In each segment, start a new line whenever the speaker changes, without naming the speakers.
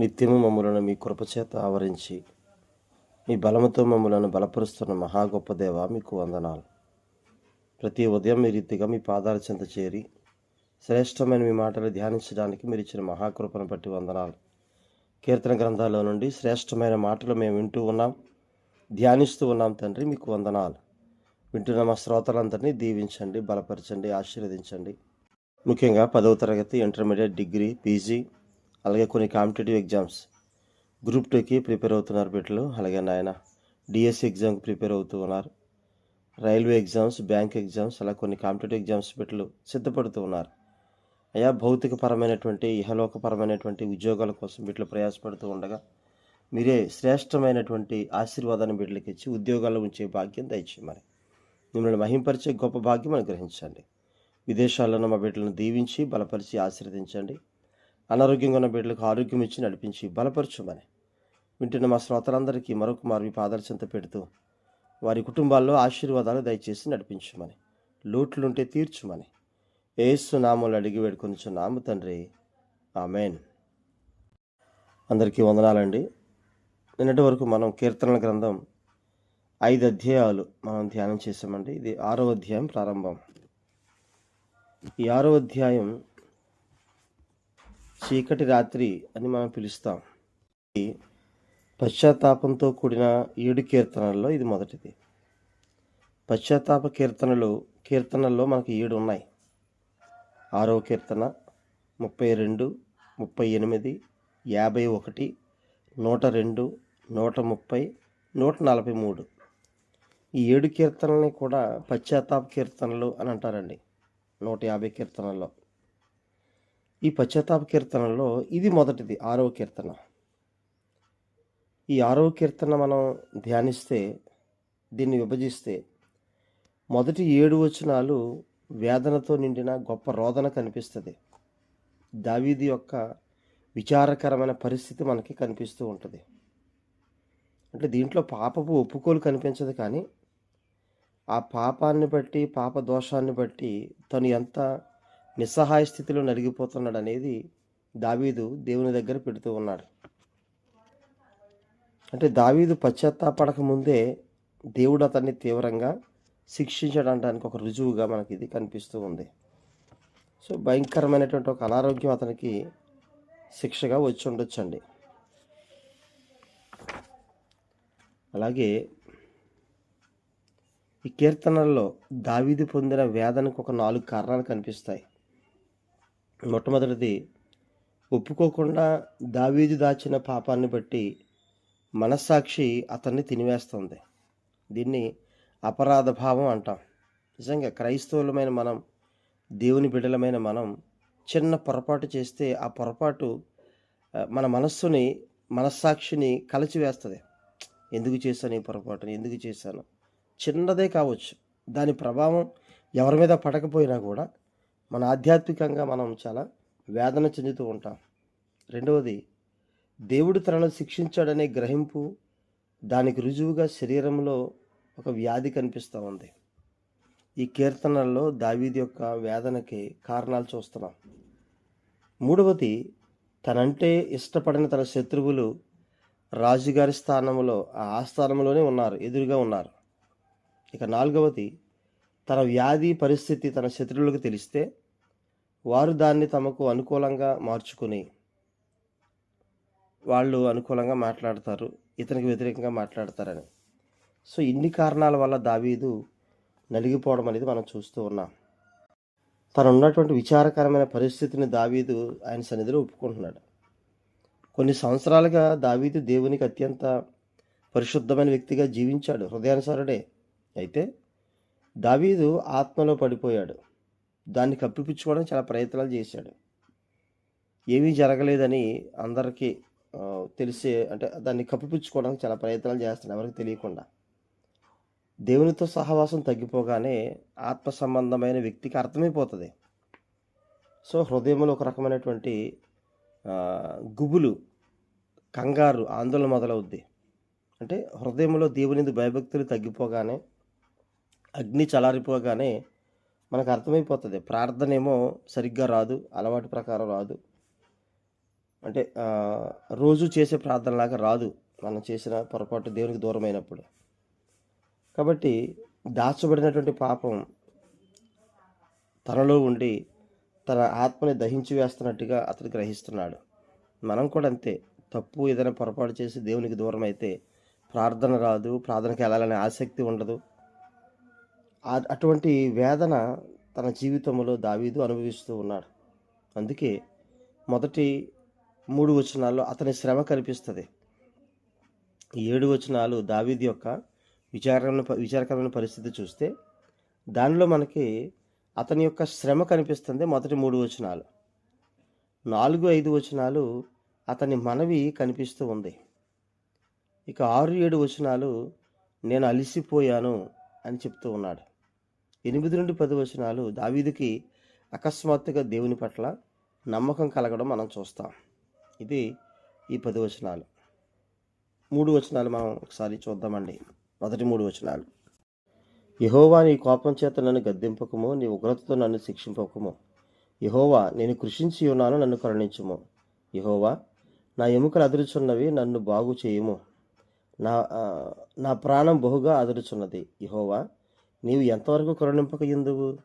నిత్యము మమ్ములను మీ కృపచేత ఆవరించి మీ బలముతో మమ్ములను బలపరుస్తున్న మహా గొప్ప దేవ మీకు వందనాలు. ప్రతి ఉదయం మీ రీతిగా మీ పాదాల చెంత చేరి శ్రేష్టమైన మీ మాటలు ధ్యానించడానికి మీరు ఇచ్చిన మహాకృపను బట్టి వందనాలు. కీర్తన గ్రంథాల్లో నుండి శ్రేష్టమైన మాటలు మేము వింటూ ఉన్నాం ధ్యానిస్తూ ఉన్నాం తండ్రి మీకు వందనాలు. వింటున్న మా శ్రోతలందరినీ దీవించండి బలపరచండి ఆశీర్వదించండి. ముఖ్యంగా పదవ తరగతి ఇంటర్మీడియట్ డిగ్రీ పీజీ అలాగే కొన్ని కాంపిటేటివ్ ఎగ్జామ్స్. గ్రూప్ టూకి ప్రిపేర్ అవుతున్నారు బిడ్డలు. అలాగే నాయన డిఎస్సి ఎగ్జామ్కి ప్రిపేర్ అవుతూ ఉన్నారు. రైల్వే ఎగ్జామ్స్ బ్యాంక్ ఎగ్జామ్స్ అలా కొన్ని కాంపిటేటివ్ ఎగ్జామ్స్ బిడ్డలు సిద్ధపడుతూ ఉన్నారు. అయా భౌతికపరమైనటువంటి ఇహలోకపరమైనటువంటి ఉద్యోగాల కోసం బిడ్డలు ప్రయాసపడుతూ ఉండగా మీరే శ్రేష్టమైనటువంటి ఆశీర్వాదాన్ని బిడ్డలకి ఇచ్చి ఉద్యోగాల్లో ఉంచే భాగ్యం దయచేయమని మిమ్మల్ని మహింపరిచే గొప్ప భాగ్యం అనుగ్రహించండి. విదేశాల్లో మా బిడ్డలను దీవించి బలపరిచి ఆశీర్వదించండి. అనారోగ్యంగా ఉన్న బిడ్డలకు ఆరోగ్యం ఇచ్చి నడిపించి బలపరచుమని వింటున్న మా శ్రోతలందరికీ మరొక మారు పాదర్శంత పెడుతూ వారి కుటుంబాల్లో ఆశీర్వాదాలు దయచేసి నడిపించమని లోట్లుంటే తీర్చుమని ఏసు నామూలు అడిగి వేడుకొనిచున్నాము తండ్రి. ఆమెన్. అందరికీ వందనాలండి. నిన్నటి వరకు మనం కీర్తనల గ్రంథం ఐదు అధ్యాయాలు మనం ధ్యానం చేసామండి ఇది ఆరో అధ్యాయం ప్రారంభం. ఈ ఆరో అధ్యాయం చీకటి రాత్రి అని మనం పిలుస్తాం. ఈ పశ్చాత్తాపంతో కూడిన ఏడు కీర్తనల్లో ఇది మొదటిది. పశ్చాత్తాప కీర్తనలు కీర్తనల్లో మనకి ఏడు ఉన్నాయి. ఆరో కీర్తన ముప్పై రెండు ముప్పై ఎనిమిది యాభై ఒకటి నూట రెండు నూట ముప్పై నూట నలభై మూడు. ఈ ఏడు కీర్తనల్ని కూడా పశ్చాత్తాప కీర్తనలు అని అంటారండి. నూట యాభై కీర్తనల్లో. ఈ పశ్చాత్తాప కీర్తనలో ఇది మొదటిది ఆరవ కీర్తన. ఈ ఆరవ కీర్తన మనం ధ్యానిస్తే దీన్ని విభజిస్తే మొదటి ఏడు వచనాలు వేదనతో నిండిన గొప్ప రోదన కనిపిస్తుంది. దావీది యొక్క విచారకరమైన పరిస్థితి మనకి కనిపిస్తూ ఉంటుంది. అంటే దీంట్లో పాపపు ఒప్పుకోలు కనిపించదు కానీ ఆ పాపాన్ని బట్టి పాప దోషాన్ని బట్టి తను ఎంత నిస్సహాయ స్థితిలో నలిగిపోతున్నాడు అనేది దావీదు దేవుని దగ్గర పెడుతూ ఉన్నాడు. అంటే దావీదు పశ్చాత్తాపడక ముందే దేవుడు అతన్ని తీవ్రంగా శిక్షించడానికి ఒక రుజువుగా మనకి ఇది కనిపిస్తూ ఉంది. సో భయంకరమైనటువంటి ఒక అనారోగ్యం అతనికి శిక్షగా వచ్చి ఉండొచ్చండి. అలాగే ఈ కీర్తనల్లో దావీదు పొందిన వేదనకు ఒక నాలుగు కారణాలు కనిపిస్తాయి. మొట్టమొదటిది ఒప్పుకోకుండా దావీదు దాచిన పాపాన్ని బట్టి మనస్సాక్షి అతన్ని తినివేస్తుంది. దీన్ని అపరాధ భావం అంటాం. నిజంగా క్రైస్తవులమైన మనం దేవుని బిడ్డలమైన మనం చిన్న పొరపాటు చేస్తే ఆ పొరపాటు మన మనస్సుని మనస్సాక్షిని కలచివేస్తుంది. ఎందుకు చేశాను ఈ పొరపాటుని? ఎందుకు చేశాను? చిన్నదే కావచ్చు. దాని ప్రభావం ఎవరి మీద పడకపోయినా కూడా మన ఆధ్యాత్మికంగా మనం చాలా వేదన చెందుతూ ఉంటాం. రెండవది దేవుడు తనను శిక్షించాడనే గ్రహింపు దానికి రుజువుగా శరీరంలో ఒక వ్యాధి కనిపిస్తూ ఉంది. ఈ కీర్తనల్లో దావీది యొక్క వేదనకి కారణాలు చూస్తున్నాం. మూడవది తనంటే ఇష్టపడిన తన శత్రువులు రాజుగారి స్థానంలో ఆ ఆస్థానంలోనే ఉన్నారు ఎదురుగా ఉన్నారు. ఇక నాలుగవది తన వ్యాధి పరిస్థితి తన శత్రువులకు తెలిస్తే వారు దాన్ని తమకు అనుకూలంగా మార్చుకుని వాళ్ళు అనుకూలంగా మాట్లాడతారు ఇతనికి వ్యతిరేకంగా మాట్లాడతారని. సో ఇన్ని కారణాల వల్ల దావీదు నలిగిపోవడం అనేది మనం చూస్తూ ఉన్నాం. తను ఉన్నటువంటి విచారకరమైన పరిస్థితిని దావీదు ఆయన సన్నిధిలో ఒప్పుకుంటున్నాడు. కొన్ని సంవత్సరాలుగా దావీదు దేవునికి అత్యంత పరిశుద్ధమైన వ్యక్తిగా జీవించాడు హృదయానుసారుడే. అయితే దావీదు ఆత్మలో పడిపోయాడు. దాన్ని కప్పిపుచ్చుకోవడం చాలా ప్రయత్నాలు చేశాడు. ఏమీ జరగలేదని అందరికీ తెలిసే అంటే దాన్ని కప్పిపుచ్చుకోవడానికి చాలా ప్రయత్నాలు చేస్తాడు ఎవరికి తెలియకుండా. దేవునితో సహవాసం తగ్గిపోగానే ఆత్మ సంబంధమైన వ్యక్తికి అర్థమైపోతుంది. సో హృదయంలో ఒక రకమైనటువంటి గుబులు కంగారు ఆందోళన మొదలవుద్ది. అంటే హృదయంలో దేవుని భయభక్తులు తగ్గిపోగానే అగ్ని చలారిపోగానే మనకు అర్థమైపోతుంది ప్రార్థన ఏమో సరిగ్గా రాదు అలవాటు ప్రకారం రాదు. అంటే రోజు చేసే ప్రార్థనలాగా రాదు. మనం చేసిన పొరపాటు దేవునికి దూరమైనప్పుడు. కాబట్టి దాచబడినటువంటి పాపం తనలో ఉండి తన ఆత్మని దహించి వేస్తున్నట్టుగా అతడు గ్రహిస్తున్నాడు. మనం కూడా అంతే. తప్పు ఏదైనా పొరపాటు చేసి దేవునికి దూరం అయితే ప్రార్థన రాదు ప్రార్థనకి వెళ్ళాలనే ఆసక్తి ఉండదు. అటువంటి వేదన తన జీవితంలో దావీదు అనుభవిస్తూ ఉన్నాడు. అందుకే మొదటి మూడు వచనాల్లో అతని శ్రమ కనిపిస్తుంది. ఏడు వచనాలు దావీదు యొక్క విచారమైన విచారకరమైన పరిస్థితి చూస్తే దానిలో మనకి అతని యొక్క శ్రమ కనిపిస్తుంది మొదటి మూడు వచనాలు. నాలుగు ఐదు వచనాలు అతని మనవి కనిపిస్తూ ఉంది. ఇక ఆరు ఏడు వచనాలు నేను అలిసిపోయాను అని చెప్తూ ఉన్నాడు. ఎనిమిది నుండి పది వచనాలు దావీదుకి అకస్మాత్తుగా దేవుని పట్ల నమ్మకం కలగడం మనం చూస్తాం. ఇది ఈ పది వచనాలు. మూడు వచనాలు మనం ఒకసారి చూద్దామండి. మొదటి మూడు వచనాలు. యహోవా నీ కోపం చేత నన్ను గద్దింపకము నీ ఉగ్రతతో నన్ను శిక్షింపకము. యహోవా నేను కృషించి ఉన్నాను నన్ను కరుణించుము. యహోవా నా ఎముకలు అదురుచున్నవి నన్ను బాగు చేయము. నా నా ప్రాణం బహుగా అదురుచున్నది. యహోవా నీవు ఎంతవరకు కరుణింపక ఎందువు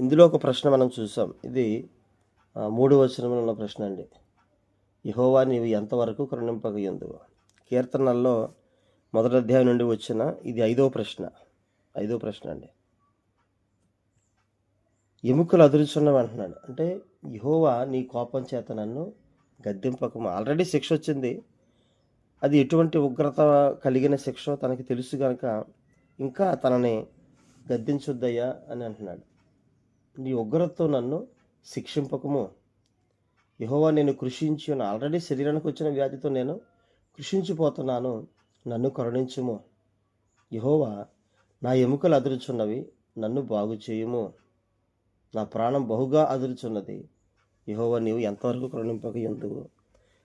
ఇందులో ఒక ప్రశ్న మనం చూసాం. ఇది మూడు వచనంలో ఉన్న ప్రశ్న అండి. యహోవా నీవు ఎంతవరకు కరుణింపక ఎందువు కీర్తనల్లో మొదటి అధ్యాయం నుండి వచ్చిన ఇది ఐదో ప్రశ్న. ఐదో ప్రశ్న అండి. ఎముకలు అదురుచున్నవి అంటున్నాడు. అంటే యహోవా నీ కోపం చేత నన్ను గద్దెంపకము ఆల్రెడీ శిక్ష వచ్చింది. అది ఎటువంటి ఉగ్రత కలిగిన శిక్ష తనకి తెలుసు కనుక ఇంకా తనని గద్దించొద్దయ్యా అని అంటున్నాడు. నీ ఉగ్రతతో నన్ను శిక్షింపకము. యహోవా నేను కృషించి ఆల్రెడీ శరీరానికి వచ్చిన వ్యాధితో నేను కృషించిపోతున్నాను. నన్ను కరుణించుము. యహోవా నా ఎముకలు అదురుచున్నవి నన్ను బాగు చేయుము. నా ప్రాణం బహుగా అదురుచున్నది. యహోవా నీవు ఎంతవరకు కరుణింపక ఎందువు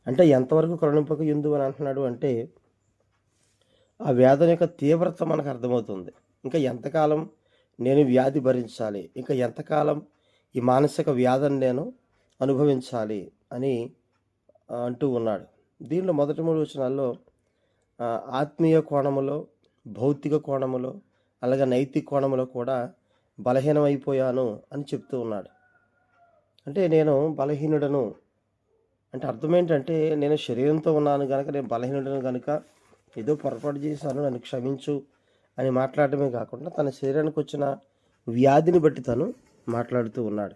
అంటే ఎంతవరకు కరుణింపక ఎందువు అని అంటున్నాడు అంటే ఆ వేదన యొక్క తీవ్రత మనకు అర్థమవుతుంది. ఇంకా ఎంతకాలం నేను వ్యాధి భరించాలి? ఇంకా ఎంతకాలం ఈ మానసిక వ్యాధిని నేను అనుభవించాలి? అని అంటూ ఉన్నాడు. దీనిలో మొదటి మూడు వచనాల్లో ఆత్మీయ కోణములో భౌతిక కోణములో అలాగే నైతిక కోణములో కూడా బలహీనమైపోయాను అని చెప్తూ ఉన్నాడు. అంటే నేను బలహీనుడను అంటే అర్థం ఏంటంటే నేను శరీరంతో ఉన్నాను కనుక నేను బలహీనుడను కనుక ఏదో పొరపాటు చేశాను నన్ను క్షమించు అని మాట్లాడటమే కాకుండా తన శరీరానికి వచ్చిన వ్యాధిని బట్టి తను మాట్లాడుతూ ఉన్నాడు.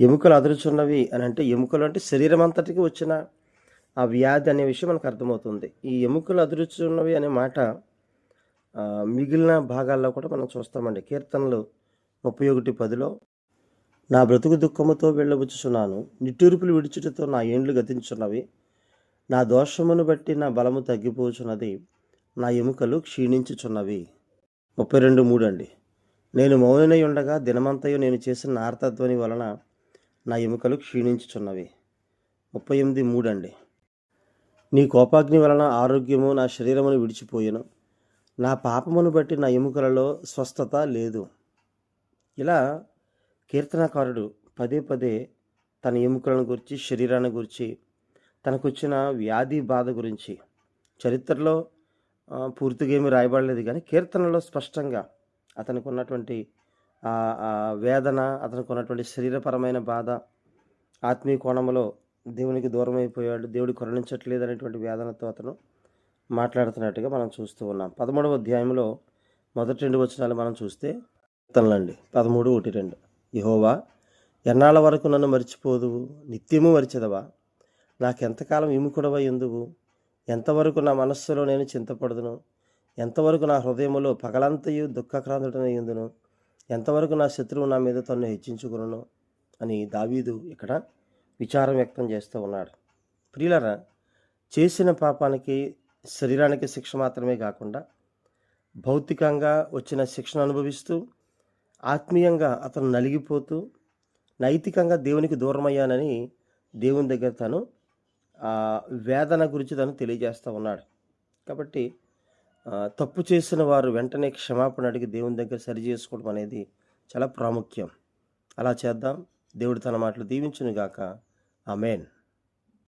ఎముకలు అదురుచున్నవి అని అంటే ఎముకలు అంటే శరీరం అంతటికి వచ్చిన ఆ వ్యాధి అనే విషయం మనకు అర్థమవుతుంది. ఈ ఎముకలు అదురుచున్నవి అనే మాట మిగిలిన భాగాల్లో కూడా మనం చూస్తామండి. కీర్తనలు ముప్పై ఒకటి పదిలో నా బ్రతుకు దుఃఖముతో వెళ్ళబుచ్చుచున్నాను నిట్టూర్పులు విడిచుటతో నా ఏండ్లు గతించున్నవి నా దోషమును బట్టి నా బలము తగ్గిపోచున్నది. నా ఎముకలు క్షీణించుచున్నవి. ముప్పై రెండు మూడు అండి నేను మౌనై ఉండగా దినమంతయు నేను చేసిన ఆర్తధ్వని వలన నా ఎముకలు క్షీణించుచున్నవి. ముప్పై ఎనిమిది మూడు అండి నీ కోపాగ్ని వలన ఆరోగ్యము నా శరీరమును విడిచిపోయాను. నా పాపమును బట్టి నా ఎముకలలో స్వస్థత లేదు. ఇలా కీర్తనకారుడు పదే పదే తన ఎముకలను గురించి శరీరాన్ని గురించి తనకొచ్చిన వ్యాధి బాధ గురించి చరిత్రలో పూర్తిగా ఏమీ రాయబడలేదు. కానీ కీర్తనలో స్పష్టంగా అతనికి ఉన్నటువంటి వేదన అతనికి ఉన్నటువంటి శరీరపరమైన బాధ ఆత్మీయ కోణంలో దేవునికి దూరం అయిపోయాడు దేవుడు కరుణించట్లేదు అనేటువంటి వేదనతో అతను మాట్లాడుతున్నట్టుగా మనం చూస్తూ ఉన్నాం. పదమూడవ అధ్యాయంలో మొదటి రెండు వచనాలు మనం చూస్తే కీర్తనలండి. పదమూడు ఒకటి రెండు. యహోవా ఎన్నాళ్ళ వరకు నన్ను మర్చిపోదువు? నిత్యము మరిచెదవా? నాకెంతకాలం విముకుడవై ఎందువు ఎంతవరకు నా మనస్సులో నేను చింతపడదును? ఎంతవరకు నా హృదయములో పగలంతయు దుఃఖక్రాంతుడనై ఎంతవరకు నా శత్రువు నా మీద తన్ను హెచ్చించుకును అని దావీదు ఇక్కడ విచారం వ్యక్తం చేస్తూ ఉన్నాడు. ప్రియులరా చేసిన పాపానికి శరీరానికి శిక్ష మాత్రమే కాకుండా భౌతికంగా వచ్చిన శిక్షను అనుభవిస్తూ ఆత్మీయంగా అతను నలిగిపోతూ నైతికంగా దేవునికి దూరమయ్యానని దేవుని దగ్గర తను వేదన గురించి తను తెలియజేస్తూ ఉన్నాడు. కాబట్టి తప్పు చేసిన వారు వెంటనే క్షమాపణ అడిగి దేవుని దగ్గర సరి చేసుకోవడం అనేది చాలా ప్రాముఖ్యం. అలా చేద్దాం. దేవుడు తన మాటలు దీవించునుగాక. ఆమెన్.